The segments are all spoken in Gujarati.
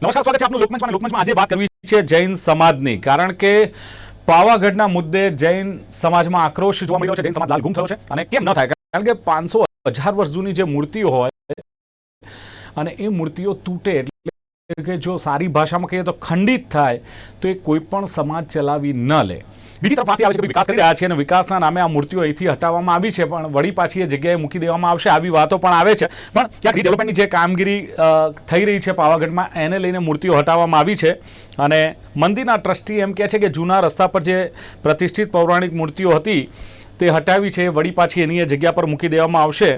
નમસ્કાર, સ્વાગત છે આપનું લોકમંચમાં. લોકમંચમાં આજે વાત કરવી છે જૈન સમાજની, કારણ કે પાવાગઢના મુદ્દે જૈન સમાજમાં આક્રોશ જોવા મળ્યો છે. જૈન સમાજ લાલ ગુમ થયો છે અને કેમ ન થાય? કારણ કે પાંચસો હજાર વર્ષ જૂની જે મૂર્તિઓ હોય અને એ મૂર્તિઓ તૂટે એટલે કે જો સારી ભાષામાં કહીએ તો ખંડિત થાય, તો એ કોઈ પણ સમાજ ચલાવી ન લે. બીજી તરફ વાત આવે છે કે વિકાસ કરી રહ્યા છે અને વિકાસના નામે આ મૂર્તિઓ અહીંથી હટાવવામાં આવી છે, પણ વળી પાછી એ જગ્યાએ મૂકી દેવામાં આવશે. આવી વાતો પણ આવે છે. પણ ક્યાંક ડેવલપમેન્ટની જે કામગીરી થઈ રહી છે પાવાગઢમાં, એને લઈને મૂર્તિઓ હટાવવામાં આવી છે. અને મંદિરના ટ્રસ્ટી એમ કહે છે કે જૂના રસ્તા પર જે પ્રતિષ્ઠિત પૌરાણિક મૂર્તિઓ હતી, તે હટાવી છે, વળી પાછી એની એ જગ્યા પર મૂકી દેવામાં આવશે.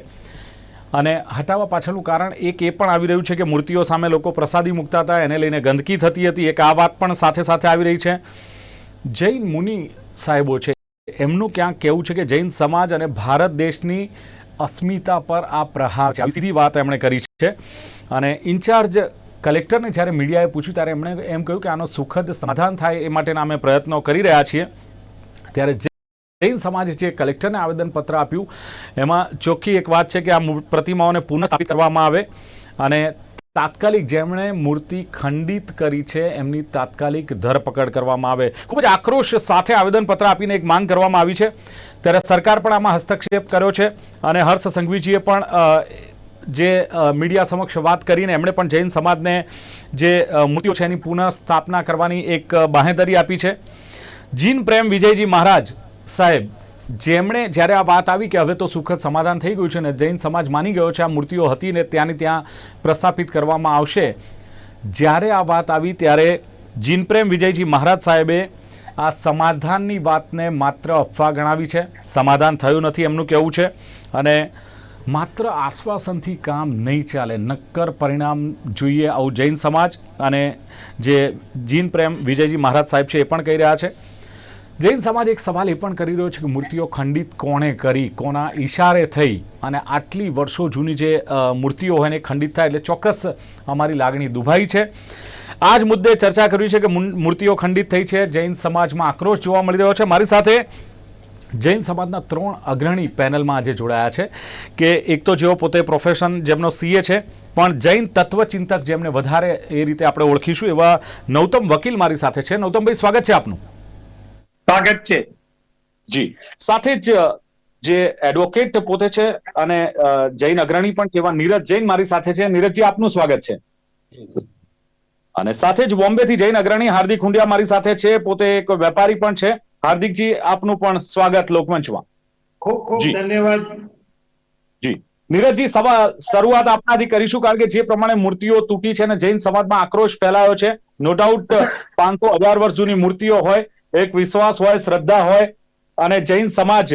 અને હટાવવા પાછળનું કારણ એક એ પણ આવી રહ્યું છે કે મૂર્તિઓ સામે લોકો પ્રસાદી મૂકતા હતા, એને લઈને ગંદકી થતી હતી. એક આ વાત પણ સાથે સાથે આવી રહી છે. જૈન મુનિ સાહેબો છે, એમનું ક્યાંક કહેવું છે કે જૈન સમાજ અને ભારત દેશની અસ્મિતા પર આ પ્રહાર છે. સીધી વાત એમણે કરી છે અને ઇન્ચાર્જ કલેક્ટરને જ્યારે મીડિયાએ પૂછ્યું ત્યારે એમણે એમ કહ્યું કે આનો સુખદ સમાધાન થાય એ માટેના અમે પ્રયત્નો કરી રહ્યા છીએ. ત્યારે જૈન સમાજે જે કલેક્ટરને આવેદનપત્ર આપ્યું. એમાં ચોખ્ખી એક વાત છે કે આ પ્રતિમાઓને પુનઃસ્થાપિત કરવામાં આવે અને તાત્કાલિક જેમણે મૂર્તિ ખંડિત કરી છે, એમની તાત્કાલિક ધરપકડ કરવામાં આવે. ખૂબ જ આક્રોશ સાથે આવેદનપત્ર આપીને એક માંગ કરવામાં આવી છે. ત્યારે સરકાર પણ આમાં હસ્તક્ષેપ કર્યો છે અને હર્ષ સંઘવીજીએ પણ જે મીડિયા સમક્ષ વાત કરીને એમણે પણ જૈન સમાજને જે મૂર્તિઓ છે એની પુનઃ સ્થાપના કરવાની એક બાહેંધરી આપી છે. જીન પ્રેમ વિજયજી મહારાજ સાહેબ જેમણે જ્યારે આ વાત આવી કે હવે તો સુખદ સમાધાન થઈ ગયું છે ને જૈન સમાજ માની ગયો છે, આ મૂર્તિઓ હતી ને ત્યાંની ત્યાં પ્રસ્થાપિત કરવામાં આવશે. જ્યારે આ વાત આવી ત્યારે જીન પ્રેમ વિજયજી મહારાજ સાહેબે આ સમાધાનની વાતને માત્ર અફવા ગણાવી છે. સમાધાન થયું નથી એમનું કહેવું છે અને માત્ર આશ્વાસનથી કામ નહીં ચાલે. નક્કર પરિણામ જોઈએ આવું જૈન સમાજ અને જે જીન પ્રેમ વિજયજી મહારાજ સાહેબ છે એ પણ કહી રહ્યા છે. જૈન સમાજ એક સવાલ એ પણ કરી રહ્યો છે કે મૂર્તિઓ ખંડિત કોણે કરી? કોના ઈશારે થઈ? અને આટલી વર્ષો જૂની જે મૂર્તિઓ હોય ને ખંડિત થાય એટલે ચોક્કસ અમારી લાગણી દુભાઈ છે. આ જ મુદ્દે ચર્ચા કરવી છે કે મૂર્તિઓ ખંડિત થઈ છે, જૈન સમાજમાં આક્રોશ જોવા મળી રહ્યો છે. મારી સાથે જૈન સમાજના ત્રણ અગ્રણી પેનલમાં આજે જોડાયા છે કે એક તો જેઓ પોતે પ્રોફેશન જેમનો સીએ છે, પણ જૈન તત્વચિંતક જેમને વધારે એ રીતે આપણે ઓળખીશું એવા નૌતમ વકીલ મારી સાથે છે. નૌતમભાઈ, સ્વાગત છે આપનું. સ્વાગત છે. જી. સાથે જ જે એડવોકેટ પોતે છે અને જૈન અગ્રણી પણ કેવા નીરજ જૈન મારી સાથે છે. નીરજજી આપનું સ્વાગત છે. અને સાથે જ બોમ્બેથી જૈન અગ્રણી હાર્દિક હુંડિયા મારી સાથે છે. પોતે એક વેપારી પણ છે. હાર્દિકજી આપનું પણ સ્વાગત લોકમંચમાં. ખૂબ ખૂબ જી. ધન્યવાદ. જી. નીરજજી સવા શરૂઆત આપનાથી કરીશું કારણ કે જે પ્રમાણે મૂર્તિઓ તૂટી છે અને જૈન સમાજમાં આક્રોશ ફેલાયો છે. નો ડાઉટ પાંચસો હજાર વર્ષ જૂની મૂર્તિઓ હોય એક વિશ્વાસ હોય શ્રદ્ધા હોય અને જૈન સમાજ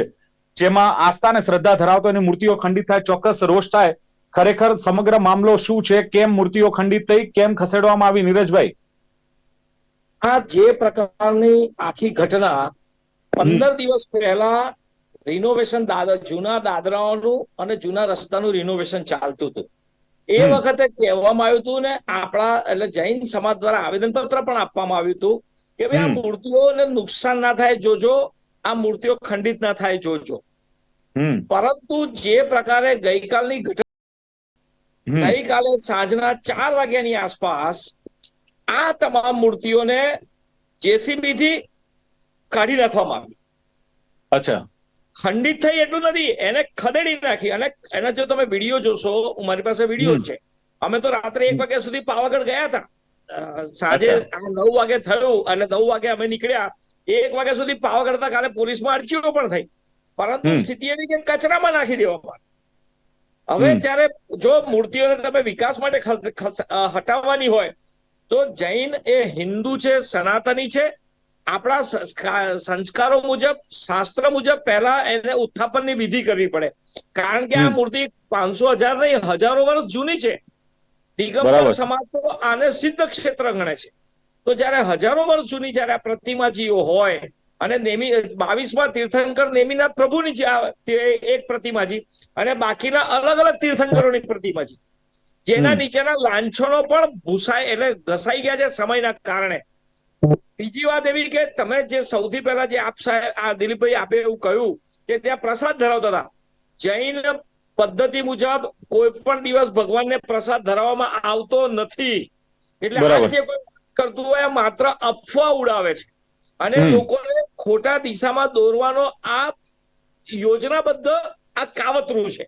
જેમાં આસ્થા અને શ્રદ્ધા ધરાવતો એની મૂર્તિઓ ખંડિત થાય ચોક્કસ રોષ થાય. ખરેખર સમગ્ર મામલો શું છે કેમ મૂર્તિઓ ખંડિત થઈ કેમ ખસેડવામાં આવી નીરજભાઈ? આ જે પ્રકારની આખી ઘટના પંદર દિવસ પહેલા રિનોવેશન દાદા જૂના દાદરાઓનું અને જૂના રસ્તાનું રિનોવેશન ચાલતું હતું. એ વખતે કહેવામાં આવ્યું હતું ને આપણા એટલે જૈન સમાજ દ્વારા આવેદનપત્ર પણ આપવામાં આવ્યું હતું કે ભાઈ આ મૂર્તિઓને નુકસાન ના થાય જોજો. આ મૂર્તિઓ ખંડિત ના થાય જોજો. પરંતુ જે પ્રકારે ગઈકાલની ઘટના ગઈકાલે સાંજના ચાર વાગ્યાની આસપાસ આ તમામ મૂર્તિઓને જેસીબી થી કાઢી નાખવામાં આવી. અચ્છા. ખંડિત થઈ એટલું નથી એને ખદેડી નાખી. અને એના જો તમે વીડિયો જોશો મારી પાસે વીડિયો છે. અમે તો રાત્રે એક વાગ્યા સુધી પાવાગઢ ગયા હતા. સાંજે આ નવ વાગે થયું અને નવ વાગે અમે નીકળ્યા. એક વાગ્યા સુધી પાવાગઢ હતા કાલે પોલીસમાં અરજીઓ પણ થઈ. પરંતુ સ્થિતિ એવી કે કચરામાં નાખી દેવામાં. હવે. જ્યારે જો મૂર્તિઓને તમે વિકાસ માટે હટાવવાની હોય તો જૈન એ હિન્દુ છે સનાતની છે. આપણા સંસ્કારો મુજબ શાસ્ત્ર મુજબ પહેલા એને ઉત્થાપનની વિધિ કરવી પડે. કારણ કે આ મૂર્તિ પાંચસો હજાર નહીં હજારો વર્ષ જૂની છે. દિગંબર સમાજ તો આને સિદ્ધ ક્ષેત્ર ગણે છે. તો જયારે હજારો વર્ષ જૂની જયારે આ પ્રતિમાજીઓ હોય અને નેમી બાવીસમાં તીર્થંકર નેમીનાથ પ્રભુની એક પ્રતિમાજી અને બાકીના અલગ અલગ તીર્થંકરોની પ્રતિમાજી. જેના. નીચેના લાંછનો પણ ભૂસાય એટલે ઘસાઈ ગયા છે સમયના કારણે. બીજી વાત એવી કે તમે જે સૌથી પહેલા જે આપ સાહેબ આ દિલીપભાઈ આપે એવું કહ્યું કે ત્યાં પ્રસાદ ધરાવતા હતા. જૈન પદ્ધતિ મુજબ કોઈ પણ દિવસ ભગવાનને પ્રસાદ ધરાવવામાં આવતો નથી. એટલે. જે કોઈ કરતું હોય માત્ર અફવા ઉડાવે છે. અને લોકોને ખોટા દિશામાં દોરવાનો આ યોજનાબદ્ધ આ કાવતરું છે.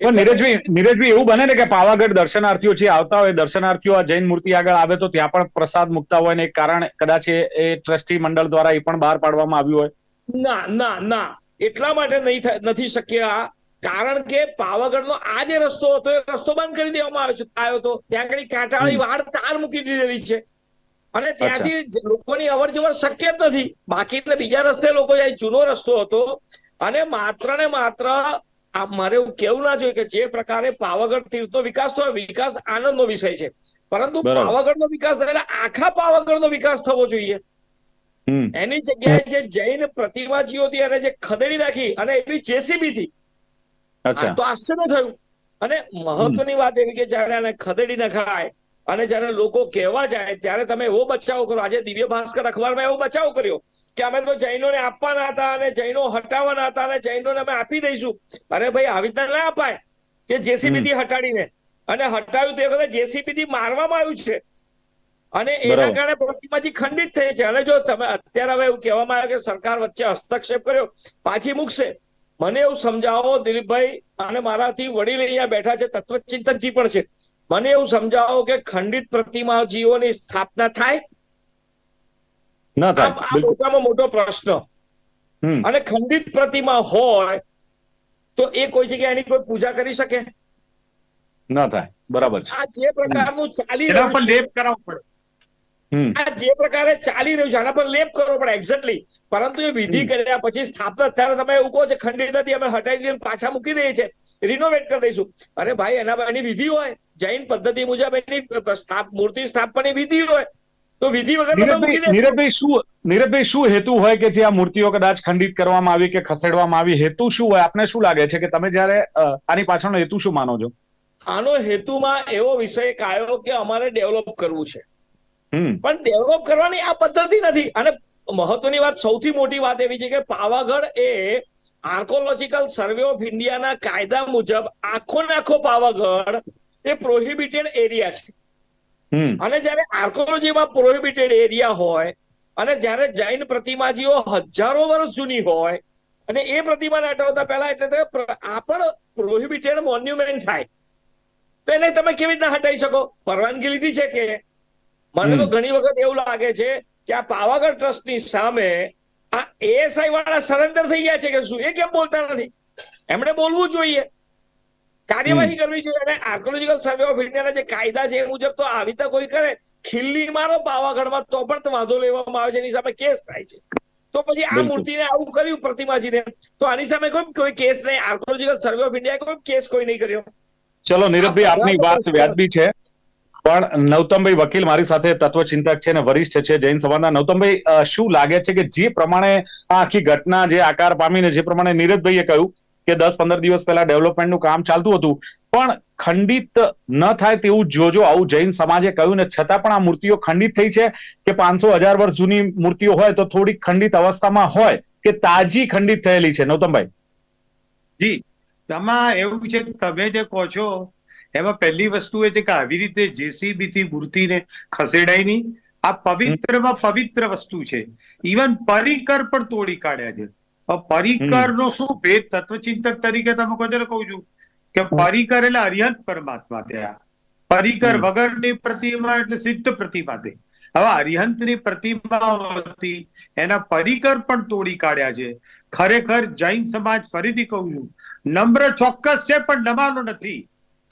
પણ નીરજભાઈ નીરજભાઈ એવું બને ને કે પાવાગઢ દર્શનાર્થીઓ જે આવતા હોય દર્શનાર્થીઓ આ જૈન મૂર્તિ આગળ આવે તો ત્યાં પણ પ્રસાદ મુકતા હોય ને એક કારણ કદાચ એ એ ટ્રસ્ટી મંડળ દ્વારા એ પણ બહાર પાડવામાં આવ્યું હોય. ના ના ના. એટલા માટે નહીં નથી શક્ય આ. કારણ કે પાવાગઢનો આ જે રસ્તો હતો એ રસ્તો બંધ કરી દેવામાં આવ્યો છે. આવ્યો તો. ત્યાં આગળ કાંટાળી વાડ તાર મૂકી દીધેલી છે. અને ત્યાંથી લોકોની અવર જવર શક્ય જ નથી. બાકી એટલે બીજા રસ્તે લોકો જાય જૂનો રસ્તો હતો. અને માત્ર ને માત્ર આ મારે એવું કેવું ના જોઈએ કે જે પ્રકારે પાવાગઢ તીર્થનો વિકાસ થયો વિકાસ આનંદનો વિષય છે. પરંતુ પાવાગઢ પાવાગઢનો વિકાસ એટલે આખા પાવાગઢનો વિકાસ થવો જોઈએ. એની જગ્યાએ જે જૈન પ્રતિમાજીઓ હતી અને જે ખદેડી નાખી અને એવી જેસીબી થી તો આશ્ચર્ય થયું. અને મહત્વની વાત એવી કે જયારે આને ખદેડી નખાય અને જયારે લોકો કહેવા જાય ત્યારે તમે એવો બચાવ કરો. આજે દિવ્ય ભાસ્કર અખબારમાં એવો બચાવ કર્યો કે અમે તો જૈનોને આપવાના હતા અને જૈનો હટાવવાના હતા અને જૈનોને અમે આપી દઈશું. અરે ભાઈ આવી રીતના ના અપાય કે જેસીબી થી હટાડીને. અને હટાવ્યું તે વખતે જેસીબી થી મારવામાં આવ્યું છે. અને એના. કારણે પ્રતિમાજી ખંડિત થઈ છે. અને જો તમે અત્યારે હવે એવું કહેવામાં આવ્યું કે સરકાર વચ્ચે હસ્તક્ષેપ કર્યો પાછી મૂકશે. મને એવું સમજાવો દિલીપભાઈ અને મારાથી વડીલ અહીંયા બેઠા છે તત્વચિંતકજી પણ છે. મને એવું સમજાવો કે ખંડિત પ્રતિમાજીઓની સ્થાપના થાય? ના થાય આ મોટામાં મોટો પ્રશ્ન. અને ખંડિત પ્રતિમા હોય તો એ કોઈ જગ્યાએ એની કોઈ પૂજા કરી શકે? ન થાય બરાબર છે. આ જે પ્રકારનું ચાલી રહ્યું છે. લેપ કરાવવો પડે. આ જે પ્રકારે ચાલી રહ્યું છે આના પર લેપ કરવો પડે એક્ઝેક્ટલી પરંતુ એ વિધિ કર્યા પછી સ્થાપના ત્યારે તમે એવું કહો છો ખંડિત નથી અમે હટાવી દઈએ પાછા મૂકી દઈએ છે રિનોવેટ કરી દઈશું. અરે ભાઈ એના એની વિધિ હોય. જૈન પદ્ધતિ મુજબ એની સ્થાપ મૂર્તિ સ્થાપવાની વિધિ હોય. તો વિધિ વગર નીરજભાઈ શું નીરજભાઈ શું હેતુ હોય કે જે આ મૂર્તિઓ કદાચ ખંડિત કરવામાં આવી કે ખસેડવામાં આવી? હેતુ શું હોય? આપને શું લાગે છે કે તમે જયારે આની પાછળનો હેતુ શું માનો છો? આનો હેતુમાં એવો વિષય આવ્યો કે અમારે ડેવલપ કરવું છે. પણ ડેવલપ કરવાની આ પદ્ધતિ નથી. અને મહત્વની વાત સૌથી મોટી વાત એવી છે કે પાવાગઢ એ આર્કોલોજીકલ સર્વે ઓફ ઇન્ડિયાના કાયદા મુજબ આખો ને આખો પાવાગઢ એ પ્રોહિબિટેડ એરિયા છે. અને જ્યારે આર્કોલોજીમાં પ્રોહિબિટેડ એરિયા હોય અને જ્યારે જૈન પ્રતિમાજીઓ હજારો વર્ષ જૂની હોય અને એ પ્રતિમાને હટાવતા પહેલા એટલે આ પણ પ્રોહિબિટેડ મોન્યુમેન્ટ થાય. તો એને તમે કેવી રીતના હટાવી શકો? પરવાનગી લીધી છે કે મને તો ઘણી વખત એવું લાગે છે કે આ પાવાગઢ ટ્રસ્ટની સામે આ એએસઆઈ વાળા સરેન્ડર થઈ ગયા છે કે શું? એ કેમ બોલતા નથી? એમણે બોલવું જોઈએ. કાર્યવાહી કરવી જોઈએ અને આર્કોલોજીકલ સર્વે ઓફ ઇન્ડિયાના જે કાયદા છે એ મુજબ તો આવી તો કોઈ કરે ખીલ્લી મારો પાવાગઢમાં તો પણ વાંધો લેવામાં આવે છે એની સામે કેસ થાય છે. તો પછી આ મૂર્તિને આવું કર્યું પ્રતિમાજીને? તો આની સામે કોઈ કોઈ કેસ નહીં. આર્કોલોજીકલ સર્વે ઓફ ઇન્ડિયા કોઈ કેસ કોઈ નહીં કર્યો. ચલો નીરજભાઈ આ આપની વાત વ્યાજબી છે. પણ નવતમભાઈ વકીલ મારી સાથે તત્વચિંતક છે અને વરિષ્ઠ છે જૈન સમાજના. નવતમભાઈ શું લાગે છે કે જે પ્રમાણે આ આખી ઘટના જે આકાર પામીને, જે પ્રમાણે નીરજભાઈએ કહ્યું કે દસ પંદર દિવસ પહેલા ડેવલપમેન્ટનું કામ ચાલતું હતું, પણ ખંડિત ન થાય તેવું જોજો આવું જૈન સમાજે કહ્યું ને છતાં પણ આ મૂર્તિઓ ખંડિત થઈ છે કે પાંચસો હજાર વર્ષ જૂની મૂર્તિઓ હોય તો થોડી ખંડિત અવસ્થામાં હોય કે તાજી ખંડિત થયેલી છે. નવતમભાઈ. જી, તમા એવું છે તમે જે કહો છો એમાં પહેલી વસ્તુ એ છે કે આવી રીતે જેસીબી થી મૂર્તિને ખસેડાય નહીં. આ પવિત્રમાં પવિત્ર વસ્તુ છે. ઇવન પરિકર પણ તોડી કાઢ્યા છે. પરિકર નો શું ભેદ તત્વચિંતક તરીકે તમે કહો છો કહું છું કે પરિકર એટલે અરિહંત પરમાત્મા થયા પરિકર. વગરની પ્રતિમા એટલે સિદ્ધ પ્રતિમા થઈ હવે અરિહંતની પ્રતિમા હતી એના પરિકર પણ તોડી કાઢ્યા છે. ખરેખર જૈન સમાજ ફરીથી કહું છું નમ્ર ચોક્કસ છે પણ નમાનો નથી.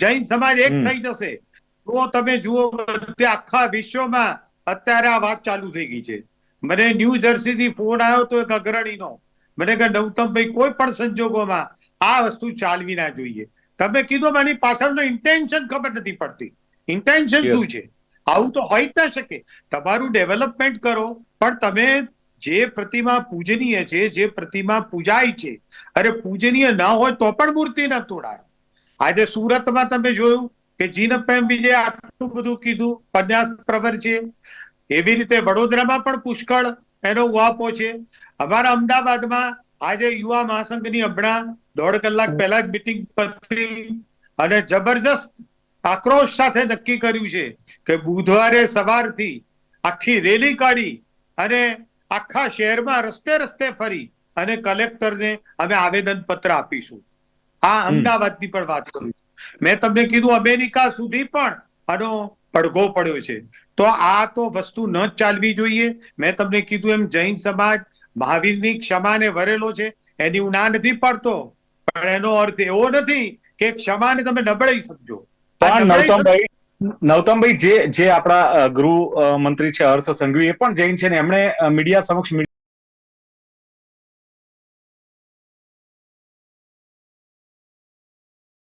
જૈન સમાજ એક થઈ જશે. તો તમે જુઓ કે આખા વિશ્વમાં અત્યારે આ વાત ચાલુ થઈ ગઈ છે. મને ન્યૂ જર્સીથી ફોન આવ્યો તો એક અગ્રણીનો. મને કે નૌતમભાઈ કોઈ પણ સંજોગોમાં આ વસ્તુ ચાલવી ના જોઈએ. તમે કીધું મારી પાછળનો ઇન્ટેન્શન ખબર નથી પડતી. ઇન્ટેન્શન શું છે? આવું તો હોય જ ના શકે. તમારું ડેવલપમેન્ટ કરો પણ તમે જે પ્રતિમા પૂજનીય છે જે પ્રતિમા પૂજાય છે અરે પૂજનીય ના હોય તો પણ મૂર્તિ ના તોડાય. આજે સુરતમાં તમે જોયું કે જીનપ્રેમ વિજય આટલું બધું કીધું, પન્યાસ પ્રવર છે. એવી રીતે વડોદરામાં પણ પુષ્કળ એનો વાપો છે. અમારા અમદાવાદમાં આજે યુવા મહાસંઘની હમણાં દોઢ કલાક પહેલા જ મિટિંગ પતી અને જબરજસ્ત આક્રોશ સાથે નક્કી કર્યું છે કે બુધવારે સવારથી આખી રેલી કાઢી અને આખા શહેરમાં રસ્તે રસ્તે ફરી અને કલેક્ટરને અમે આવેદન પત્ર આપીશું. આ અમદાવાદની પણ વાત કરું મેં તમને કીધું અમેરિકા સુધી પણ આનો પડઘો પડ્યો છે. તો આ તો વસ્તુ ન ચાલવી જોઈએ. મેં તમને કીધું એમ જૈન સમાજ મહાવીરની ક્ષમાને વરેલો છે. એની હું ના નથી પડતો. પણ એનો અર્થ એવો નથી કે ક્ષમાને તમે નબળાઈ સમજો. પણ નવતમભાઈ નવતમભાઈ જે જે આપણા ગૃહ મંત્રી છે હર્ષ સંઘવી એ પણ જૈન છે ને એમણે મીડિયા સમક્ષ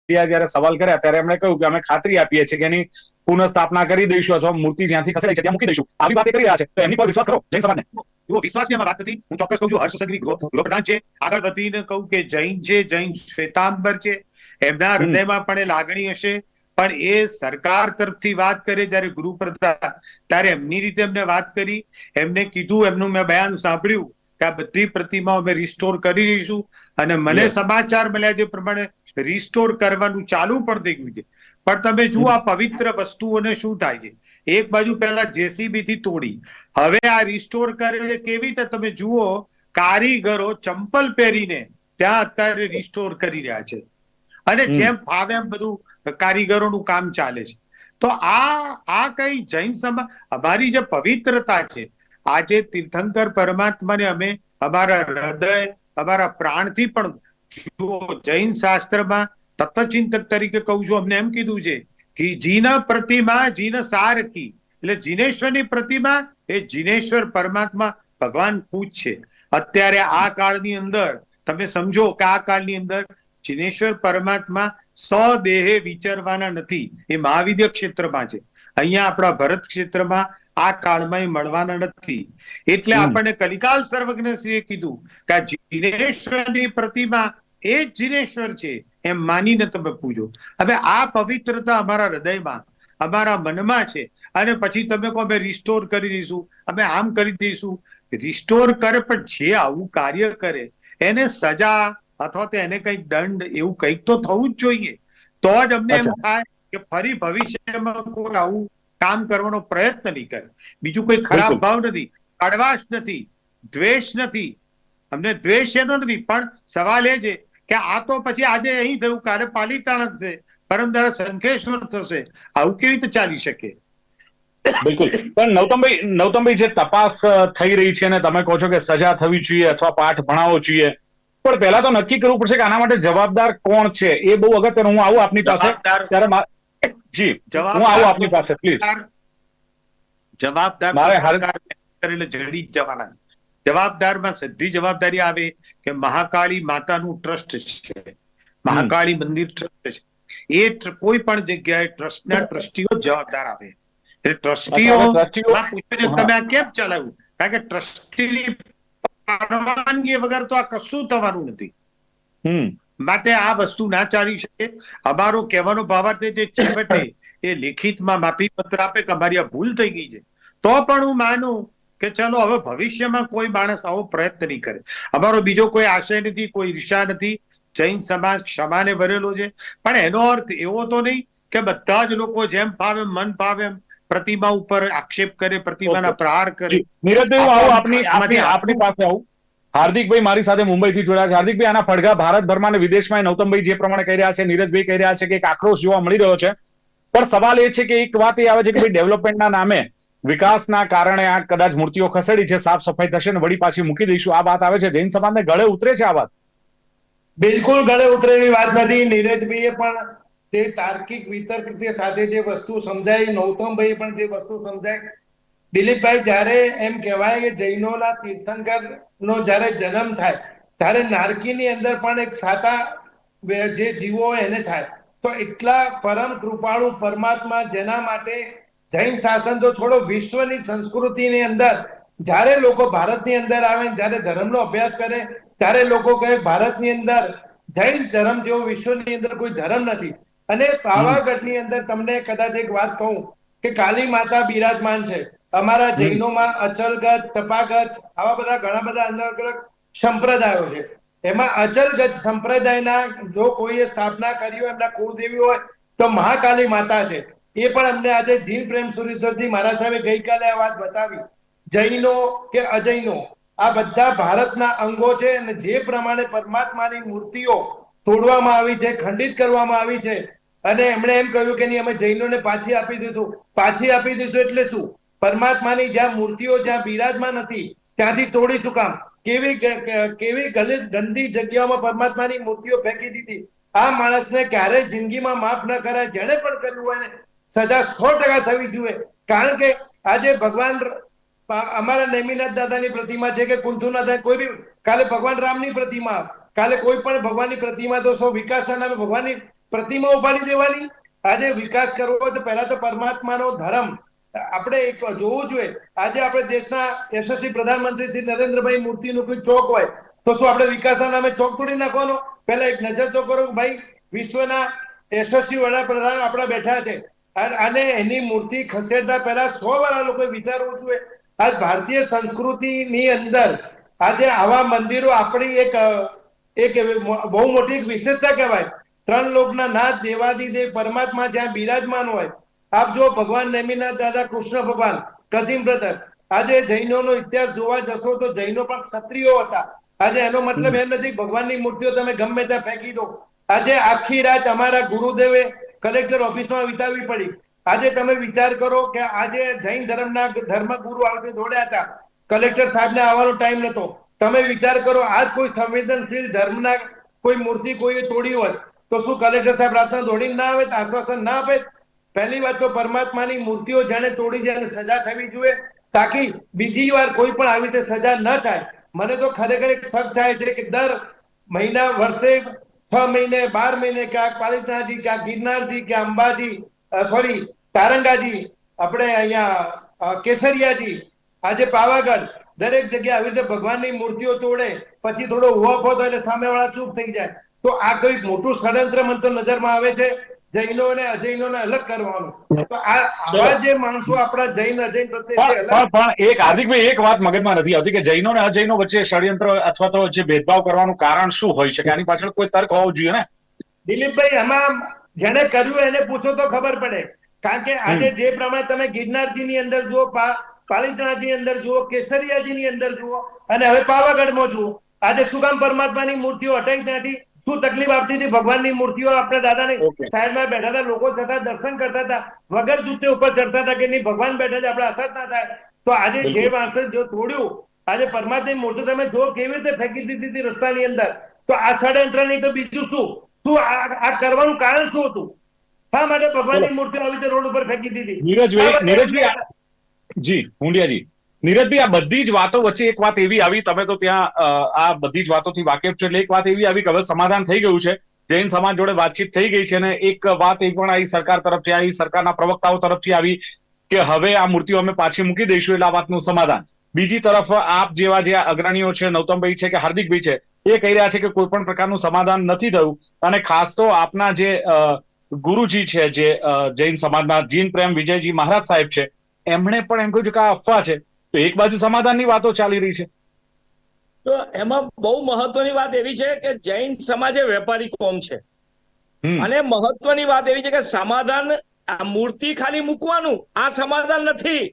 મીડિયા જયારે સવાલ કર્યા ત્યારે એમણે કહ્યું કે અમે ખાતરી આપીએ છીએ કે એની પુનઃસ્થાપના કરી દઈશું અથવા મૂર્તિ જ્યાંથી ખસેડી છે ત્યાં મૂકી દઈશું. આવી વાત કરી રહ્યા છે. તો એમની પર વિશ્વાસ કરો જૈન સમાજને. જુઓ વિશ્વાસની વાત નથી. હું ચોક્કસ કહું છું હર્ષ સંઘવી ગૃહપ્રધાન છે. આગળ વધીને કહું કે જૈન છે જૈન શ્વેતાંબર છે. એમના. હૃદયમાં પણ એ લાગણી હશે. પણ એ સરકાર તરફથી વાત કરે ગુરુ ગૃહપ્રધાન ત્યારે એમની રીતે એમને વાત કરી. એમને કીધું એમનું મેં બયાન સાંભળ્યું. કે આ બધી પ્રતિમાઓ અમે રિસ્ટોર કરી રહીશું અને મને સમાચાર મળ્યા જે પ્રમાણે રિસ્ટોર કરવાનું ચાલુ પણ થઈ ગયું છે. પણ તમે જુઓ આ પવિત્ર વસ્તુઓને શું થાય છે? એક બાજુ પહેલા જેસીબી થી તોડી હવે આ રિસ્ટોર કરે છે કેવી રીતે? તમે જુઓ કારીગરો ચંપલ પહેરીને ત્યાં અત્યારે રિસ્ટોર કરી રહ્યા છે. અને જેમ ફાવે એમ બધું કારીગરોનું કામ ચાલે છે. તો આ આ કઈ જૈન સમાજ અમારી જે પવિત્રતા છે આજે તીર્થંકર પરમાત્માને અમે અમારા હૃદય, અમારા પ્રાણથી પણ જુઓ, જૈન શાસ્ત્રમાં તત્વચિંતક તરીકે કહું છું, અમને એમ કીધું છે કે જીન પ્રતિમા જીન સાર કી. એટલે જીનેશ્વરની પ્રતિમા એ જીનેશ્વર પરમાત્મા ભગવાન પૂજ છે. અત્યારે આ કાળની અંદર તમે સમજો કે આ કાળની અંદર જીનેશ્વર પરમાત્મા સ્વદેહે વિચારવાના નથી. એ મહાવિદ્ય ક્ષેત્રમાં છે. અહીંયા આપણા ભરત ક્ષેત્રમાં આ કાળમાં મળવાના નથી. એટલે આપણને કલિકાલ સર્વજ્ઞશ્રીએ કીધું કે આ જીનેશ્વરની પ્રતિમા એ જ જીનેશ્વર છે એમ માનીને તમે પૂજો. હવે આ પવિત્રતા અમારા હૃદયમાં અમારા મનમાં છે અને પછી તમે કહો અમે રિસ્ટોર કરી દઈશું અમે આમ કરી દઈશું. રિસ્ટોર કરે પણ જે આવું કાર્ય કરે એને સજા અથવા તો એને કંઈક દંડ એવું કંઈક તો થવું જ જોઈએ. તો જ અમને એમ થાય કે ફરી ભવિષ્યમાં કોઈ આવું કામ કરવાનો પ્રયત્ન નહીં કરે. બીજું કોઈ ખરાબ ભાવ નથી કડવાશ નથી દ્વેષ નથી. અમને દ્વેષ એનો નથી પણ સવાલ એ છે કે આ તો પછી આજે અહીં થયું કાલે પાલીતાણા થશે પરમ દ્વારા શંખેશ્વર થશે આવું કેવી રીતે ચાલી શકે? બિલકુલ. પણ નવતમભાઈ નવતમભાઈ જે તપાસ થઈ રહી છે અને તમે કહો છો કે સજા થવી જોઈએ અથવા પાઠ ભણાવવો જોઈએ પણ પહેલા તો નક્કી કરવું પડશે કે આના માટે જવાબદાર કોણ છે? એ બહુ અગત્યનું હું આવું આપની પાસે ત્યારે મા- જવાબ હું આવું આપની પાસે પ્લીઝ જવાબદાર મારે જડી જવાના. જવાબદારમાં સીધી જવાબદારી આવે કે મહાકાળી માતાનું ટ્રસ્ટ છે. મહાકાળી મંદિર ટ્રસ્ટ છે. એ કોઈ પણ જગ્યાએ ટ્રસ્ટના ટ્રસ્ટીઓ જવાબદાર આવે. એટલે ટ્રસ્ટીઓ ટ્રસ્ટીઓ- તમે આ કેમ ચલાવ્યું? કારણ કે ટ્રસ્ટીની પરવાનગી વગર તો આ કશું થવાનું નથી. હમ. માટે આ વસ્તુ ના ચાલી શકે. અમારો કહેવાનો ભાવાર્થ જે છેવટે એ લેખિતમાં માફી પત્ર આપે કે અમારી આ ભૂલ થઈ ગઈ છે. તો પણ હું માનું કે ચલો હવે ભવિષ્યમાં કોઈ માણસ આવો પ્રયત્ન નહીં કરે. અમારો બીજો કોઈ આશય નથી કોઈ ઈર્ષા નથી. જૈન સમાજ ક્ષમાને ભરેલો છે. પણ એનો અર્થ એવો તો નહીં કે બધા જ લોકો જેમ ફાવે મન ફાવે એમ પ્રતિમા ઉપર આક્ષેપ કરે પ્રતિમાના. પ્રહાર કરે. નીરજભાઈ આવું આપની. આપની પાસે આવું. હાર્દિકભાઈ મારી સાથે મુંબઈથી જોડાયા છે. હાર્દિકભાઈ, આના પડઘા ભારતભરમાં અને વિદેશમાં નૌતમભાઈ જે પ્રમાણે કહી રહ્યા છે, નીરજભાઈ કહી રહ્યા છે કે એક આક્રોશ જોવા મળી રહ્યો છે. પણ સવાલ એ છે કે એક વાત એ આવે છે કે ભાઈ ડેવલપમેન્ટના નામે વિકાસના કારણે આ કદાચ મૂર્તિઓ ખસેડી છે, સાફ સફાઈ થશે ને વળી પાછી મૂકી દઈશું. આ વાત આવે છે. જૈન સમાજને ગળે ઉતરે છે આ વાત? બિલકુલ ગળે ઉતરે એવી વાત નથી. નીરજભાઈએ પણ તે તાર્કિક વિતર્ક સાથે જે વસ્તુ સમજાય નૌતમભાઈ પણ જે વસ્તુ સમજાય દિલીપભાઈ, જ્યારે એમ કહેવાય કે જૈનોના તીર્થંકર નો જ્યારે જન્મ થાય, ત્યારે નારકીની અંદર પણ એક સાતા જે જીવો એને થાય. તો એટલા પરમ કૃપાળુ પરમાત્મા જેના માટે જૈન શાસન તો છોડો, વિશ્વની સંસ્કૃતિની અંદર જ્યારે લોકો ભારતની અંદર આવે, જ્યારે ધર્મનો અભ્યાસ કરે, ત્યારે લોકો કહે ભારતની અંદર જૈન ધર્મ જેવો વિશ્વની અંદર કોઈ ધર્મ નથી. અને પાવાગઢની અંદર તમને કદાચ એક વાત કહું કે કાલી માતા બિરાજમાન છે. અમારા જૈનોમાં અચલગત તપાગત આવા બધા ઘણા બધા અલગ અલગ સંપ્રદાયો છે. એમાં અચલગત સંપ્રદાયના જો કોઈએ સ્થાપના કરી હોય એમના કુળદેવી હોય તો મહાકાલી માતા છે. એ પણ અમને આજે જીન પ્રેમ સુરેશ્વરજી મારા સાહેબે ગઈકાલે આ વાત બતાવી. જૈનો કે અજૈનો આ બધા ભારતના અંગો છે અને જે પ્રમાણે પરમાત્માની મૂર્તિઓ તોડવામાં આવી છે ખંડિત કરવામાં આવી છે. અને એમણે એમ કહ્યું કે નહીં અમે જૈનોને પાછી આપી દઈશું. પાછી આપી દઈશું એટલે શું? પરમાત્માની જ્યાં મૂર્તિઓ જ્યાં બિરાજમાન હતી, ત્યાંથી તોડીશું કામ? કેવી કેવી ગલિત ગંદી જગ્યાઓમાં પરમાત્માની મૂર્તિઓ ફેંકી દીધી? આ માણસને ક્યારેય જિંદગીમાં માફ ન કરાય. જેને પણ કર્યું હોય સજા સો ટકા થવી જોઈએ. કારણ કે આજે ભગવાન અમારા નેમિનાથ દાદાની પ્રતિમા છે કે કુંથુનાથ કોઈ બી, કાલે ભગવાન રામની પ્રતિમા, કાલે કોઈ પણ ભગવાનની પ્રતિમા તો સૌ વિકાસના નામે ભગવાનની પ્રતિમા ઉપાડી દેવાની. આજે વિકાસ કરવો હોય તો પહેલા તો પરમાત્માનો ધર્મ આપણે એક જોવું જોઈએ. આજે આપણે દેશના યશસ્વી પ્રધાનમંત્રી શ્રી નરેન્દ્રભાઈ મૂર્તિનું કોઈ ચોક હોય, તો શું આપણે વિકાસના નામે ચોક તોડી નાખવાનો? પહેલા એક નજર તો કરો, ભાઈ, વિશ્વના યશસ્વી વડાપ્રધાન આપણા બેઠા છે. અને એની મૂર્તિ ખસેડતા પહેલા સો વાર આ લોકોએ વિચારવું જોઈએ. આજ ભારતીય સંસ્કૃતિની અંદર આજે આવા મંદિરો આપણી એક એક બહુ મોટી એક વિશેષતા કહેવાય. ત્રણ લોકના નાથ દેવાદી દેવ પરમાત્મા જ્યાં બિરાજમાન હોય આપ જો ભગવાન નેમિનાથ દાદા કૃષ્ણ ભગવાન કઝિન બ્રધર આજે જૈનોનો ઇતિહાસ જોવા જશો તો જૈનો પણ ક્ષત્રિયો હતા. આજે એનો મતલબ એમ નથી ભગવાનની મૂર્તિઓ તમે ગમે ત્યાં ફેંકી દો. આજે આખી રાત અમારા ગુરુદેવે કલેક્ટર ઓફિસમાં વિતાવવી પડી. આજે તમે વિચાર કરો કે આજે જૈન ધર્મના ધર્મગુરુ ગુરુ વખતે દોડ્યા હતા. કલેક્ટર સાહેબને આવવાનો ટાઈમ નતો. તમે વિચાર કરો આજ કોઈ સંવેદનશીલ ધર્મના કોઈ મૂર્તિ કોઈએ તોડી હોત તો શું કલેક્ટર સાહેબ રાતના દોડીને ના આવે તો આશ્વાસન ના આપે? પહેલી વાત તો પરમાત્માની મૂર્તિઓ જાણે તોડી છે અને સજા થવી જોઈએ, તાકી બીજી વાર કોઈ પણ આવી રીતે સજા ન થાય. મને તો ખરેખર એક શક થાય છે કે દર મહિના, વર્ષે છ મહિને, બાર મહિને ક્યાંક પાલિતાણાજી ક્યાંક ગિરનારજી, કે અંબાજી સોરી, તારંગાજી, આપણે અહીંયા કેસરિયાજી, આજે પાવાગઢ, દરેક જગ્યાએ આવી રીતે ભગવાનની મૂર્તિઓ તોડે, પછી થોડો ઉહોફો થાય એટલે સામેવાળા ચૂપ થઈ જાય. તો આ કંઈક મોટું ષડયંત્ર તો નજરમાં આવે છે. જૈનો અને અજૈનોને અલગ કરવાનું. તો આ આવા જે માણસો આપણા જૈન અજૈન પ્રત્યે પણ એક હાર્દિકભાઈ એક વાત મગજમાં નથી આવતી કે જૈનો અને અજૈનો વચ્ચે ષડયંત્ર અથવા તો જે ભેદભાવ કરવાનું કારણ શું હોઈ શકે આની પાછળ કોઈ તર્ક હોવો જોઈએ ને? દિલીપભાઈ આમાં જેને કર્યું એને પૂછો તો ખબર પડે. કારણ કે આજે જે પ્રમાણે તમે ગિરનારજી ની અંદર જુઓ પાલિતાણાજી અંદર જુઓ કેસરિયાજી ની અંદર જુઓ અને હવે પાવાગઢમાં જુઓ. આજે સુગમ પરમાત્માની મૂર્તિઓ હટાઈ ત્યાંથી શું તકલીફ આપતી હતી? ભગવાનની મૂર્તિઓ આપણા દાદાની. સાઈડમાં બેઠા હતા લોકો જતા દર્શન કરતા હતા વગર જૂતે ઉપર ચડતા હતા કે નહીં ભગવાન બેઠા છે આપણે અસર ના થાય. તો આજે જે. માણસે જો તોડ્યું આજે પરમાત્માની મૂર્તિ તમે જો કેવી રીતે ફેંકી દીધી હતી રસ્તાની અંદર. તો આ ષડયંત્ર નહીં તો બીજું શું? શું આ કરવાનું કારણ શું હતું? શા માટે ભગવાનની મૂર્તિઓ આવી રીતે રોડ ઉપર ફેંકી દીધી? નીરજભાઈ નીરજભાઈ જી હુંડિયાજી. નીરજભાઈ, આ બધી જ વાતો વચ્ચે એક વાત એવી આવી, તમે તો ત્યાં આ બધી જ વાતોથી વાકેફ છો, એટલે એક વાત એવી આવી કે હવે સમાધાન થઈ ગયું છે. જૈન સમાજ જોડે વાતચીત થઈ ગઈ છે અને એક વાત એ પણ આવી સરકાર તરફથી આવી, સરકારના પ્રવક્તાઓ તરફથી આવી કે હવે આ મૂર્તિઓ અમે પાછી મૂકી દઈશું એટલે આ વાતનું સમાધાન. બીજી તરફ આપ જેવા જે અગ્રણીઓ છે, નૌતમભાઈ છે કે હાર્દિકભાઈ છે, એ કહી રહ્યા છે કે કોઈ પણ પ્રકારનું સમાધાન નથી થયું અને ખાસ તો આપના જે ગુરુજી છે જે જૈન સમાજના જીન પ્રેમ વિજયજી મહારાજ સાહેબ છે, એમણે પણ એમ કહ્યું કે આ અફવા છે. તો એક બાજુ સમાધાનની વાતો ચાલી રહી છે. તો એમાં બહુ મહત્વની વાત એવી છે કે જૈન સમાજ એ વેપારી કોમ છે. અને મહત્વની વાત એવી છે કે સમાધાન આ મૂર્તિ ખાલી મૂકવાનું આ સમાધાન નથી.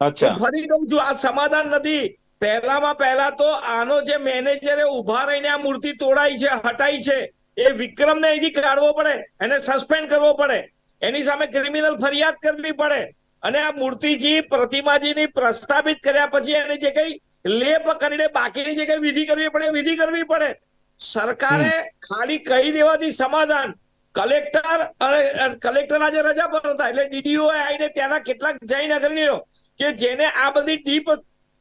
અચ્છા. ફરી કહું છું આ સમાધાન નથી. પહેલામાં પહેલા તો આનો જે મેનેજરે ઊભા રહીને આ મૂર્તિ તોડાઈ છે હટાઈ છે એ વિક્રમને અહીંથી કાઢવો પડે એને સસ્પેન્ડ કરવો પડે. એની સામે ક્રિમિનલ ફરિયાદ કરવી પડે. અને આ મૂર્તિજી પ્રતિમાજીની પ્રસ્થાપિત કર્યા પછી એને જે કઈ લેપ કરીને બાકીની જે કઈ વિધિ કરવી પડે વિધિ કરવી પડે. સરકારે ખાલી કહી દેવાથી સમાધાન. કલેક્ટર અને કલેક્ટર આજે રજા પર હતા એટલે ડીડીઓ આવીને ત્યાંના કેટલાક જૈન અગ્રણીઓ કે જેને આ બધી ડીપ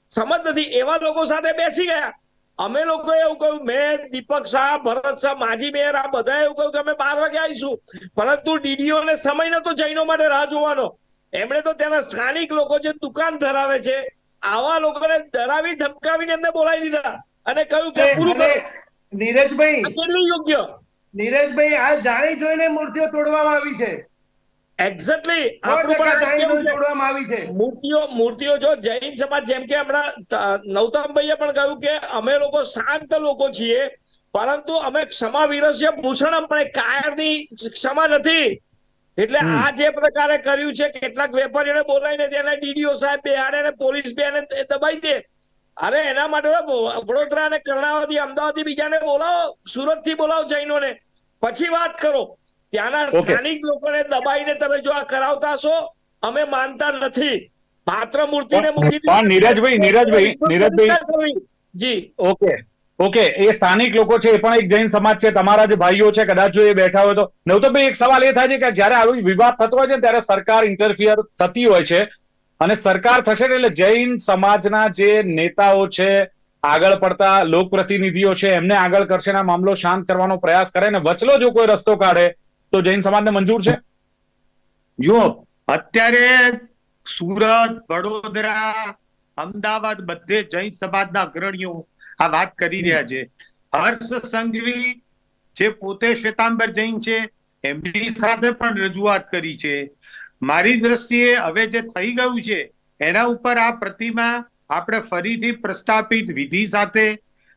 સમજ નથી એવા લોકો સાથે બેસી ગયા. અમે લોકો એવું કહ્યું મેં દીપક શાહ ભરત શાહ માજી મેયર આ બધા એવું કહ્યું કે અમે બાર વાગે આવીશું. પરંતુ ડીડીઓ ને સમય નતો જૈનો માટે રાહ જોવાનો. એમણે તો ત્યાંના સ્થાનિક લોકો જે દુકાન ધરાવે છે આવા લોકોને ડરાવી ધમકાવીને એમને બોલાવી દીધા. અને કહ્યું કે પૂરું કરો. નીરજભાઈ કેટલું યોગ્ય? નીરજભાઈ આ જાણી જોઈને મૂર્તિઓ તોડવામાં આવી છે. એક્ઝેક્ટલી આપણું આવી છે. મૂર્તિઓ મૂર્તિઓ જો જૈન સમાજ જેમ કે હમણાં નવતમભાઈએ પણ કહ્યું કે અમે લોકો શાંત લોકો છીએ પરંતુ અમે ક્ષમા વિરસ્ય ભૂષણમ પણ કાયરની ક્ષમા નથી. એટલે આ જે પ્રકારે કર્યું છે કેટલાક વેપારીઓને બોલાવીને તેને ડીડીઓ સાહેબ બેહાડે ને પોલીસ બેને દબાઈ દે. અરે એના માટે વડોદરા અને કર્ણાવતી અમદાવાદ બીજાને બોલાવો સુરતથી બોલાવો જૈનોને. પછી વાત કરો. ત્યાંના. સ્થાનિક લોકોને દબાઈને તમે જો આ કરાવતા છો અમે માનતા નથી. માત્ર મૂર્તિને મૂકી દીધી. નીરજભાઈ, નીરજભાઈ, નીરજભાઈ. જી. ઓકે. ઓકે, એ સ્થાનિક લોકો છે, એ પણ એક જૈન સમાજ છે, તમારા જે ભાઈઓ છે, કદાચ જો એ બેઠા હોય તો. નવતોભાઈ એક સવાલ એ થાય છે કે જયારે આવી વિવાદ થતો હોય છે ત્યારે સરકાર ઇન્ટરફિયર થતી હોય છે. અને સરકાર થશે એટલે જૈન સમાજના જે નેતાઓ છે, આગળ પડતા લોકપ્રતિનિધિઓ છે, એમને આગળ કરશે મામલો શાંત કરવાનો પ્રયાસ કરે ને વચલો જો કોઈ રસ્તો કાઢે, તો જૈન સમાજને મંજૂર છે? જુઓ અત્યારે સુરત, વડોદરા, અમદાવાદ બધે જૈન સમાજના અગ્રણીઓ આ વાત કરી રહ્યા છે. હર્ષ સંઘવી જે પોતે શ્વેતાંબર જૈન છે એમની સાથે પણ રજૂઆત કરી છે. મારી દ્રષ્ટિએ હવે જે થઈ ગયું છે એના ઉપર આ પ્રતિમા આપણે ફરીથી પ્રસ્થાપિત વિધિ સાથે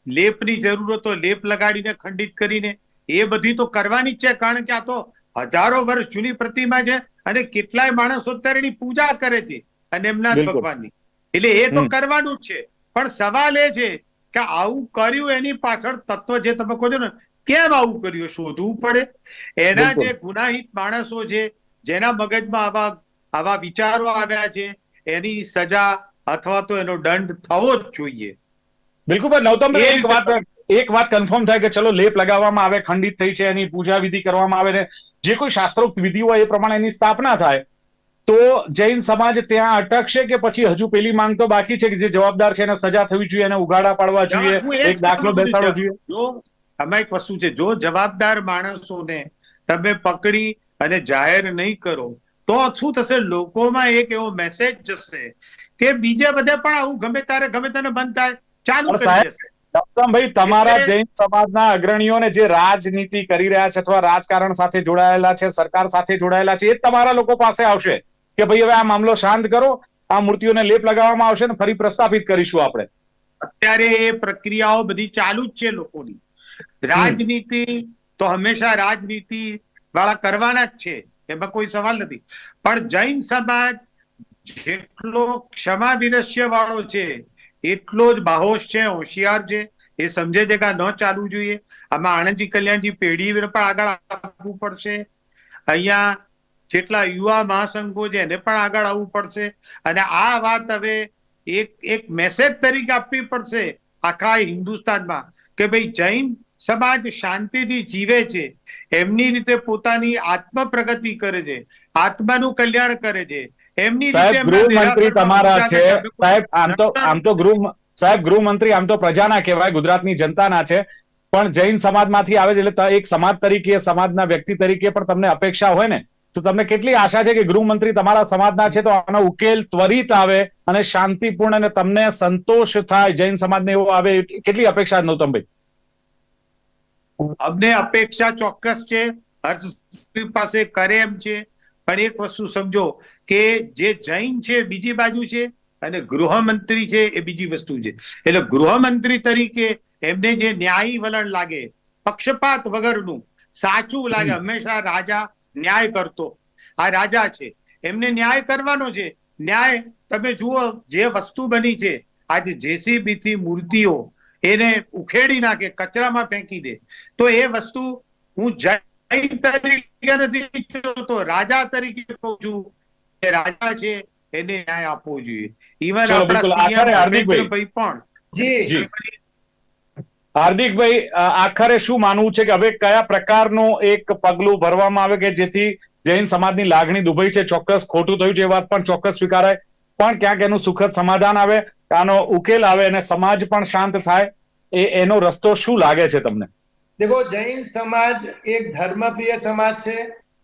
લેપની જરૂર લેપ લગાડીને ખંડિત કરીને એ બધી તો કરવાની જ છે કારણ કે આ તો હજારો વર્ષ જૂની પ્રતિમા છે અને કેટલાય માણસો અત્યારે એની પૂજા કરે છે અને એમના. ભગવાનની. એટલે એ તો કરવાનું જ છે. પણ સવાલ એ છે કે આવું કર્યું એની પાછળ તત્વ જે તમે કહો છો ને કેમ આવું કર્યું શોધવું પડે? એના જે ગુનાહિત માણસો છે જેના મગજમાં આવા આવા વિચારો આવ્યા છે એની સજા અથવા તો એનો દંડ થવો જ જોઈએ. બિલકુલ નવતમભાઈ એક વાત એક વાત કન્ફર્મ થાય કે ચલો લેપ લગાવવામાં આવે ખંડિત થઈ છે એની પૂજા વિધિ કરવામાં આવે ને જે કોઈ શાસ્ત્રોક્ત વિધિ હોય એ પ્રમાણે એની સ્થાપના થાય તો જૈન સમાજ ત્યાં અટકશે કે પછી હજુ પેલી માંગ તો બાકી છે કે જે જવાબદાર છે એને સજા થવી જોઈએ એને ઉગાડા પાડવા જોઈએ એક દાખલો બેસાડવો જોઈએ. જો આમાં એક વસ્તુ છે જો જવાબદાર માણસોને તમે પકડી અને જાહેર નહીં કરો તો શું થશે? લોકોમાં એક એવો મેસેજ જશે કે બીજા બધા પણ આવું ગમે તારે ગમે તેને બંધ થાય ચાલુ કરી જશે ભાઈ તમારા જૈન સમાજના અગ્રણીઓને જે રાજનીતિ કરી રહ્યા છે અથવા રાજકારણ સાથે જોડાયેલા છે સરકાર સાથે જોડાયેલા છે એ તમારા લોકો પાસે આવશે. કે ભાઈ હવે આ મામલો શાંત કરો, આ મૂર્તિઓને લેપ લગાવવામાં આવશે ને ફરી પ્રસ્થાપિત કરીશું આપણે. અત્યારે એ પ્રક્રિયાઓ બધી ચાલુ જ છે લોકોની. રાજનીતિ તો હંમેશા રાજનીતિ વાળા કરવાના જ છે, એમાં કોઈ સવાલ નથી. પણ જૈન સમાજ જેટલો ક્ષમા વિરસ્ય વાળો છે, એટલો જ બાહોશ છે, હોશિયાર છે. એ સમજે છે કે ન ચાલવું જોઈએ. આમાં આણંદજી કલ્યાણજી પેઢી પણ આગળ આવવું પડશે. અહીંયા જેટલા યુવા મહાસંઘો છે એને પણ આગળ આવવું પડશે. અને આ વાત હવે એક એક મેસેજ તરીકે આપવી પડશે આખા હિન્દુસ્તાનમાં કે ભાઈ જૈન સમાજ શાંતિથી જીવે છે. એમની રીતે પોતાની આત્મ પ્રગતિ કરે છે. આત્માનું કલ્યાણ કરે છે. એમની રીતે ગૃહમંત્રી તમારા છે. સાહેબ આમ તો આમ તો ગૃહ સાહેબ ગૃહમંત્રી આમ તો પ્રજાના કહેવાય ગુજરાતની જનતાના છે. પણ જૈન સમાજમાંથી આવે છે એટલે એક સમાજ તરીકે સમાજના વ્યક્તિ તરીકે પણ તમને અપેક્ષા હોય ને? તો તમને કેટલી આશા છે કે ગૃહમંત્રી તમારા સમાજના છે? તો આનો ઉકેલ ત્વરિત આવે અને શાંતિપૂર્ણ અને તમને સંતોષ થાય જૈન સમાજને એવો આવે કેટલી અપેક્ષા નૌતમભાઈ? અમને અપેક્ષા ચોક્કસ છે. હર્ષ પાસે કરે એમ છે. પણ એક વસ્તુ સમજો કે જે જૈન છે બીજી બાજુ છે અને ગૃહમંત્રી છે એ બીજી વસ્તુ છે. એટલે ગૃહમંત્રી તરીકે એમને જે ન્યાયી વલણ લાગે પક્ષપાત વગરનું સાચું લાગે. હંમેશા રાજા ન્યાય કરતો. આ રાજા છે. એમને ન્યાય કરવાનો છે. ન્યાય તમે જુઓ જે વસ્તુ બની છે આજે જેસીબી થી મૂર્તિઓ એને ઉખેડી નાખે કચરામાં ફેંકી દે. તો એ વસ્તુ હું જૈન તરીકે નથી જોતો રાજા તરીકે કહું છું કે રાજા છે એને ન્યાય આપવો જોઈએ. ઇવન આપણા પણ. જી. હાર્દિકભાઈ ભાઈ આખરે શું માનવું છે કે હવે કયા પ્રકારનું એક પગલું ભરવામાં આવે કે જેથી જૈન સમાજની લાગણી દુભાઈ છે ચોક્કસ ખોટું થયું છે એ વાત પણ ચોક્કસ સ્વીકારાય. પણ ક્યાંક એનું સુખદ સમાધાન આવે આનો ઉકેલ આવે અને સમાજ પણ શાંત થાય એ એનો રસ્તો શું લાગે છે તમને? દેખો જૈન સમાજ એક ધર્મપ્રિય સમાજ છે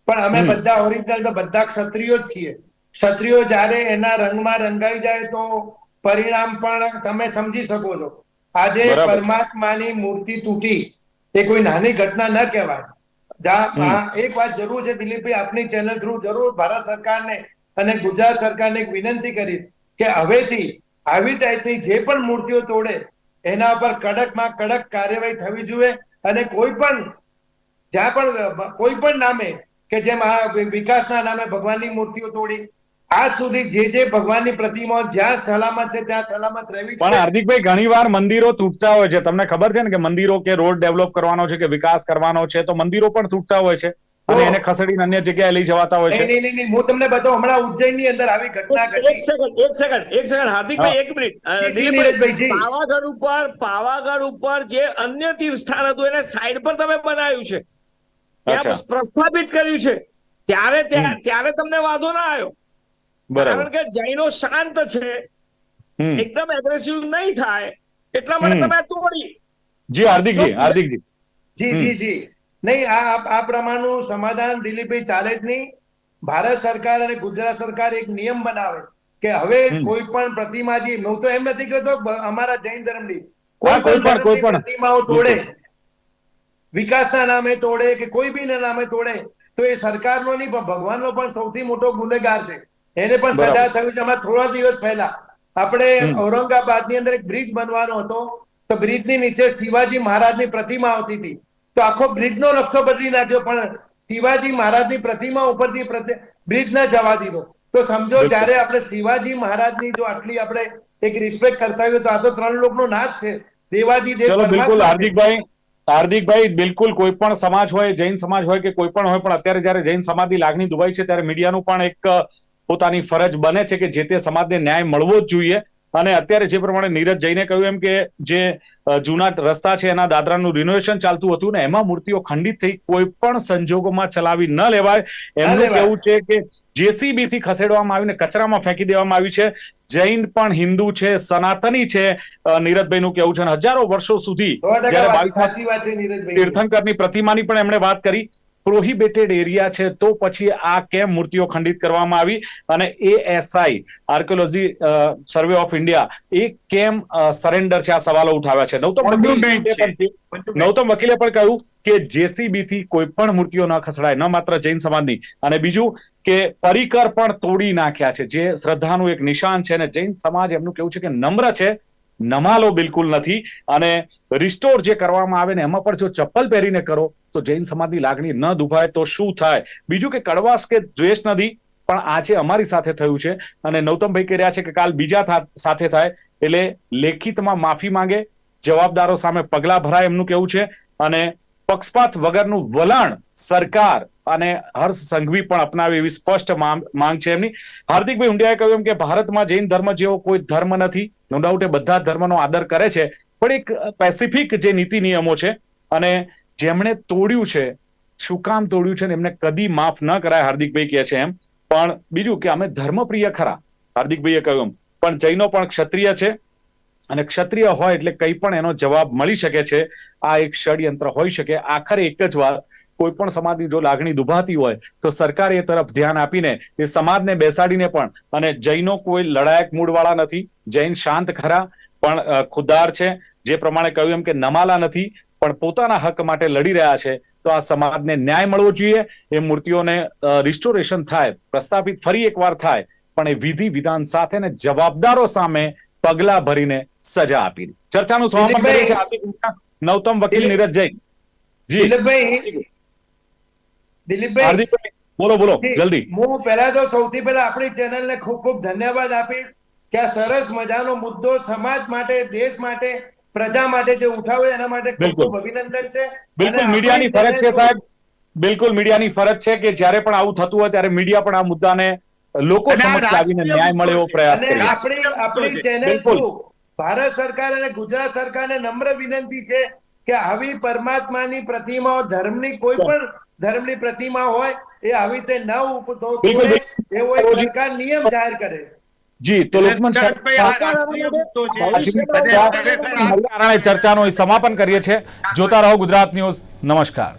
પણ અમે બધા ઓરિજિનલ તો બધા ક્ષત્રિયો જ છીએ. ક્ષત્રિયો જ્યારે એના રંગમાં રંગાઈ જાય તો પરિણામ પણ તમે સમજી શકો છો. આજે પરમાત્માની મૂર્તિ તૂટી. એ કોઈ નાની ઘટના ન કહેવાય. એક વાત જરૂર છે દિલીપભાઈ આપની ચેનલ થ્રુ જરૂર ભારત સરકારને અને ગુજરાત સરકારને એક વિનંતી કરીશ કે હવેથી આવી ટાઈપની જે પણ મૂર્તિઓ તોડે એના ઉપર કડકમાં કડક કાર્યવાહી થવી જોઈએ અને કોઈ પણ જ્યાં પણ કોઈ પણ નામે કે જેમ આ વિકાસના નામે ભગવાનની મૂર્તિઓ તોડી આજ સુધી જે જે ભગવાનની પ્રતિમાઓ જ્યાં સલામત છે ત્યાં સલામત રહેવી પણ હાર્દિકભાઈ હાર્દિકભાઈ ઘણીવાર મંદિરો તૂટતા હોય છે. તમને ખબર છે ને કે મંદિરો કે રોડ ડેવલપ કરવાનો છે કે વિકાસ કરવાનો છે તો મંદિરો પણ તૂટતા હોય છે અને એને ખસેડીને અન્ય જગ્યાએ લઈ જવાતા હોય છે. નહીં નહીં નહીં. હું તમને બતાવું હમણાં ઉજ્જૈનની અંદર આવી ઘટના એક સેકન્ડ એક સેકન્ડ એક સેકન્ડ હાર્દિકભાઈ એક મિનિટ. પાવાગઢ ઉપર પાવાગઢ ઉપર જે અન્ય તીર્થ સ્થાન હતું એને સાઈડ પર તમે બનાવ્યું છે. ત્યાં પ્રસ્થાપિત કર્યું છે. ત્યારે ત્યાં- ત્યારે તમને વાંધો ના આવ્યો. કારણ કે જૈનો શાંત છે. એકદમ એગ્રેસિવ નહીં થાય. એટલા માટે તમે આ તોડી. જી હાર્દિકજી હાર્દિકજી જી જી. જી નહીં આ આ- પ્રમાણનું સમાધાન દિલીપભાઈ ચાલે જ નહીં. ભારત સરકાર અને ગુજરાત સરકાર એક નિયમ બનાવે કે હવે કોઈ પણ પ્રતિમાજી હું તો એમ નથી કહેતો અમારા જૈન ધર્મની કોઈ પણ, કોઈ પણ. પ્રતિમાઓ તોડે. વિકાસના નામે તોડે કે કોઈ બી ના નામે તોડે તો એ સરકારનો નહીં પણ ભગવાનનો પણ સૌથી મોટો ગુનેગાર છે. એને પણ સજા થયું છે હમણાં થોડા દિવસ પહેલા આપણે ઔરંગાબાદની અંદર એક બ્રિજ બનવાનો હતો. તો બ્રિજની નીચે શિવાજી મહારાજની પ્રતિમા આવતી હતી. તો આખો બ્રિજનો નકશો બદલી નાખ્યો પણ શિવાજી મહારાજની પ્રતિમા ઉપરથી બ્રિજ ના જવા દીધો. તો સમજો જયારે આપણે શિવાજી મહારાજની જો આટલી આપણે એક રિસ્પેક્ટ કરતા હોઈએ તો આ તો ત્રણ લોકનો નાથ છે. દેવાજી દેવ ચલો બિલકુલ હાર્દિકભાઈ હાર્દિકભાઈ બિલકુલ કોઈ પણ સમાજ હોય જૈન સમાજ હોય કે કોઈ પણ હોય પણ અત્યારે જયારે જૈન સમાજની લાગણી દુભાઈ છે ત્યારે મીડિયાનું પણ એક પોતાની ફરજ બને છે કે જે તે સમાજને ન્યાય મળવો જ જોઈએ. અને અત્યારે જે પ્રમાણે નીરજ જઈને કહ્યું એમ કે જે જૂના રસ્તા છે એના દાદરાનું રિનોવેશન ચાલતું હતું ને એમાં મૂર્તિઓ ખંડિત થઈ કોઈ પણ સંજોગોમાં ચલાવી ન લેવાય. એમનું કહેવું છે કે જેસીબી થી ખસેડવામાં આવીને કચરામાં ફેંકી દેવામાં આવી છે. જૈન પણ હિન્દુ છે સનાતની છે. નીરજભાઈ નું કેવું છે? હજારો વર્ષો સુધી તીર્થંકર જ્યારે તીર્થંકરની પ્રતિમાની પણ એમણે વાત કરી. પ્રોહિબિટેડ એરિયા છે તો પછી આ કેમ મૂર્તિઓ ખંડિત કરવામાં આવી અને ASI archaeology survey of India એ કેમ સરેન્ડર છે આ સવાલો ઉઠાવ્યા છે? નવતમ પણ વકીલે પણ કહ્યું કે જેસીબી થી કોઈ પણ મૂર્તિઓ ન ખસડાય ન માત્ર જૈન સમાજની. અને બીજું કે પરિકર પણ તોડી નાખ્યા છે જે શ્રદ્ધાનું એક નિશાન છે અને જૈન સમાજ એમનું કેવું છે કે નમ્ર છે નમાલો બિલકુલ નથી. અને રિસ્ટોર જે કરવામાં આવે ને એમાં પણ જો ચપ્પલ પહેરીને કરો, તો જૈન સમાજની લાગણી ન દુભાય તો શું થાય? બીજું કે કડવાશ કે દ્વેષ નથી, પણ આજે અમારી સાથે થયું છે. અને નૌતમભાઈ કહી રહ્યા છે કે કાલ બીજા સાથે થાય. એટલે લેખિતમાં માફી માંગે, જવાબદારો સામે પગલા ભરાય એમનું કેવું છે. અને પક્ષપાત વગરનું વલણ સરકાર અને હર્ષ સંઘવી પણ અપનાવે એવી સ્પષ્ટ માંગ છે એમની. હાર્દિકભાઈ હુંડિયાએ કહ્યું કે ભારતમાં જૈન ધર્મ જેવો કોઈ ધર્મ નથી. નો ડાઉટ એ બધા ધર્મનો આદર કરે છે. પણ એક પેસિફિક જે નીતિ નિયમો છે અને જેમણે તોડ્યું છે, શું કામ તોડ્યું છે એમને કદી માફ ન કરાય હાર્દિકભાઈ કહે છે એમ. પણ બીજું કે અમે ધર્મપ્રિય ખરા, હાર્દિકભાઈએ કહ્યું પણ જૈનો પણ ક્ષત્રિય છે અને ક્ષત્રિય હોય એટલે કંઈ પણ એનો જવાબ મળી શકે છે. આ એક ષડયંત્ર હોઈ શકે. આખરે એક જ વાત કોઈ પણ સમાજની જો લાગણી દુભાતી હોય તો સરકારે એ તરફ ધ્યાન આપીને એ સમાજને બેસાડીને પણ અને જૈનો કોઈ લડાયક મૂળવાળા નથી જૈન શાંત ખરા પણ ખુદાર છે જે પ્રમાણે કહ્યું એમ કે નમાલા નથી પણ પોતાના હક માટે લડી રહ્યા છે તો આ સમાજને ન્યાય મળવો જોઈએ એ મૂર્તિઓને રિસ્ટોરેશન થાય પ્રસ્થાપિત ફરી એકવાર થાય પણ એ વિધિ વિધાન સાથે ને જવાબદારો સામે પગલા ભરીને સજા આપી ચર્ચાનું સમાપન નવતમ વકીલ નીરજ જૈન. જી. દિલીપભાઈ? બોલો બોલો જલ્દી. હું પહેલા તો સૌથી પહેલા આપણી ચેનલને ખૂબ ખૂબ ધન્યવાદ આપીશ કે આ સરસ મજાનો મુદ્દો સમાજ માટે દેશ માટે પ્રજા માટે જે ઉઠાવ્યો એના માટે ખૂબ ખૂબ અભિનંદન છે. બિલકુલ મીડિયાની ફરજ છે સાહેબ. બિલકુલ મીડિયાની ફરજ છે કે જ્યારે પણ આવું થતું હોય ત્યારે મીડિયા પણ આ મુદ્દાને લોકો સમક્ષ લાવીને ન્યાય મળે એવો પ્રયાસ કરે આપણી આપણી ચેનલ ભારત સરકાર અને ગુજરાત સરકારને નમ્ર વિનંતી છે કે આવી પરમાત્માની પ્રતિમાઓ ધર્મની કોઈ પણ ધર્મની પ્રતિમા હોય એ આવી રીતે ન ઉપતો એવો એક સરકાર નિયમ જાહેર કરે. જી તો કારણે ચર્ચાનું સમાપન કરીએ છીએ. જોતા રહો ગુજરાત ન્યૂઝ. નમસ્કાર.